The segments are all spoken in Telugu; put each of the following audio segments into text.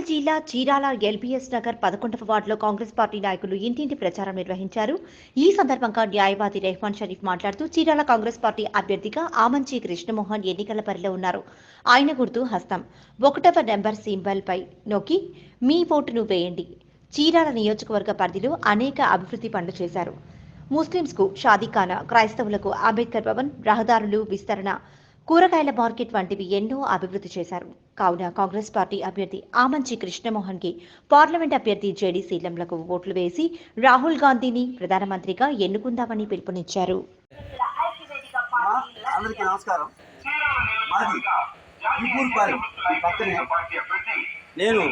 జిల్లా చీరాల ఎల్బీఎస్ నగర్ పదకొండవ వార్డులో కాంగ్రెస్ పార్టీ నాయకులు ఇంటింటి ప్రచారం నిర్వహించారు. ఈ సందర్భంగా న్యాయవాది రెహమాన్ షరీఫ్ మాట్లాడుతూ చీరాల కాంగ్రెస్ పార్టీ అభ్యర్థిగా ఆమంచి కృష్ణమోహన్ ఎన్నికల పరిలో ఉన్నారు. ఆయన గుర్తు హస్తం. ఒకటవ నెంబర్ సింబల్ పై నొక్కి మీ ఓటును వేయండి. చీరాల నియోజకవర్గ పరిధిలో అనేక అభివృద్ధి పనులు చేశారు. ముస్లింస్కు షాదీఖానా క్రైస్తవులకు అంబేద్కర్ భవన్ రహదారులు విస్తరణ కూరగాయల మార్కెట్ వంటివి ఎన్నో అభివృద్ధి చేశారు. కావున కాంగ్రెస్ పార్టీ అభ్యర్థి ఆమంచి కృష్ణమోహన్కి పార్లమెంట్ అభ్యర్థి జేడీ సీలంలకు ఓట్లు వేసి రాహుల్ గాంధీని ప్రధానమంత్రిగా ఎన్నుకుందామని పిలుపునిచ్చారు. అందరికీ నమస్కారం. నేను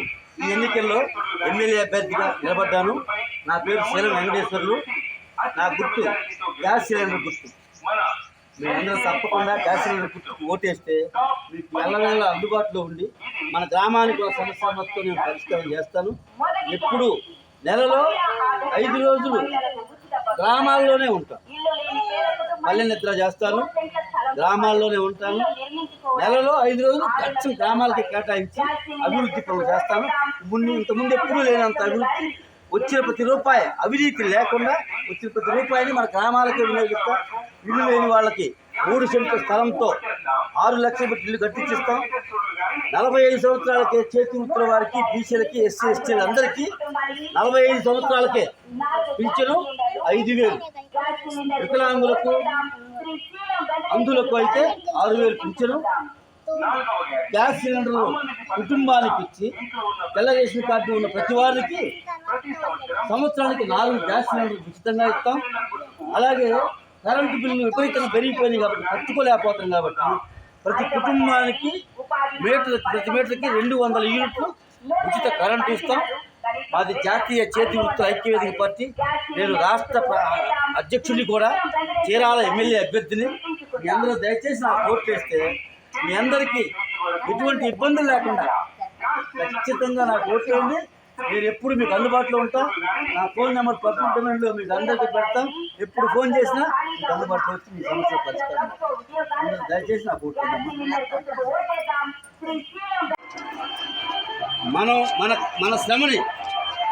ఈ ఎన్నికల్లో ఎమ్మెల్యే అభ్యర్థిగా నిలబడ్డాను. నా పేరు శీలం వెంకటేశ్వర్లు. నా గుర్తు గ్యాస్ సిలిండర్ గుర్తు. మీరందరూ తప్పకుండా గ్యాస్ సిలిండర్ ఓటేస్తే మీకు మెల్లమెల్ల అందుబాటులో ఉండి మన గ్రామానికి ఒక సమస్య మొత్తం నేను పరిష్కారం చేస్తాను. ఎప్పుడు నెలలో ఐదు రోజులు గ్రామాల్లోనే ఉంటాను పల్లె నిద్ర చేస్తాను. గ్రామాల్లోనే ఉంటాను. నెలలో ఐదు రోజులు ఖర్చు గ్రామాలకి కేటాయించి అభివృద్ధి పనులు చేస్తాను. ముందు ఇంతకుముందు ఎప్పుడూ లేనంత అభివృద్ధి. వచ్చిన ప్రతి రూపాయి అవినీతి లేకుండా వచ్చిన ప్రతి రూపాయిని మన గ్రామాలకే వినియోగిస్తాం. ఇల్లు లేని వాళ్ళకి మూడు సెంట్ల స్థలంతో ఆరు లక్షల పెట్టి ఇల్లు కట్టించిస్తాం. నలభై ఐదు సంవత్సరాలకే చేతి వృత్తుల వారికి బీసీలకి ఎస్సీ ఎస్టీలు అందరికీ నలభై ఐదు సంవత్సరాలకే పింఛను ఐదు వేలు. వికలాంగులకు అందులకు అయితే ఆరు వేలు పింఛను. గ్యాస్ సిలిండర్లు కుటుంబానికి ఇచ్చి తెల్ల రేషన్ కార్డు ఉన్న ప్రతి వారికి సంవత్సరానికి నాలుగు గ్యాస్ సిలిండర్ ఉచితంగా ఇస్తాం. అలాగే కరెంటు బిల్లు విపరీతంగా పెరిగిపోయింది కాబట్టి కట్టుకోలేకపోతాం కాబట్టి ప్రతి కుటుంబానికి మీటర్ ప్రతి మీటర్కి రెండు వందల యూనిట్లు ఉచిత కరెంటు ఇస్తాం. మాది జాతీయ చేతి వృత్తుల ఐక్యవేదిక పార్టీ. నేను రాష్ట్ర అధ్యక్షుడిని కూడా చీరాల ఎమ్మెల్యే అభ్యర్థిని. మీ అందరూ దయచేసి నాకు కోర్టు చేస్తే మీ అందరికీ ఎటువంటి ఇబ్బందులు లేకుండా ఖచ్చితంగా నాకు ఓటు వేయండి. మీరు ఎప్పుడు మీకు అందుబాటులో ఉంటాం? నా ఫోన్ నెంబర్ పబ్లిక్ డొమైన్లో మీకు అందరికీ పెడతాం. ఎప్పుడు ఫోన్ చేసినా మీకు అందుబాటులో వచ్చి మీ సమస్య పరిష్కారం అందరూ దయచేసి నాకు మనం మన మన శ్రమని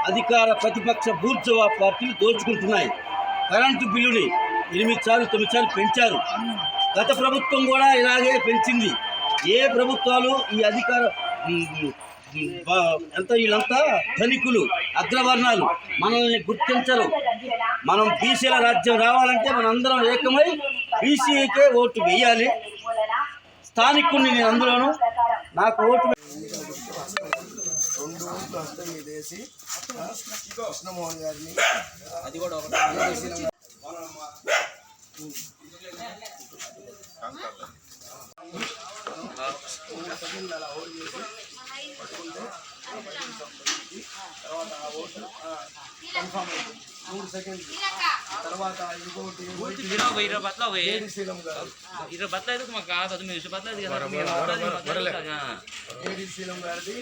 అధికార ప్రతిపక్ష బూర్జవా పార్టీలు దోచుకుంటున్నాయి. కరెంటు బిల్లుని ఎనిమిది సార్లు తొమ్మిది సార్లు పెంచారు. గత ప్రభుత్వం కూడా ఇలాగే పెంచింది. ఏ ప్రభుత్వాలు ఈ అధికార ఎంత వీళ్ళంతా? ధనికులు అగ్రవర్ణాలు. మనల్ని గుర్తించరు. మనం బీసీల రాజ్యం రావాలంటే మనందరం ఏకమై బీసీకే ఓటు వేయాలి. స్థానికుడిని నేను అందులోను నాకు ఓటు రెండు ఓట్లు వేసి కృష్ణమోహన్ గారిని అది కూడా మూడు పట్టుకుంటే తర్వాత ఆ ఓటు కన్ఫామ్ అవుతుంది. మూడు సెకండ్లు తర్వాత ఇంకోటి ఇరవై ఇరవై బత్లా పోయి ఏడి శీలం గారు. ఇరవై బత్లా అయితే మాకు కాదు అది మీరు బత్లా కదా. ఏడి శీలం గారిది.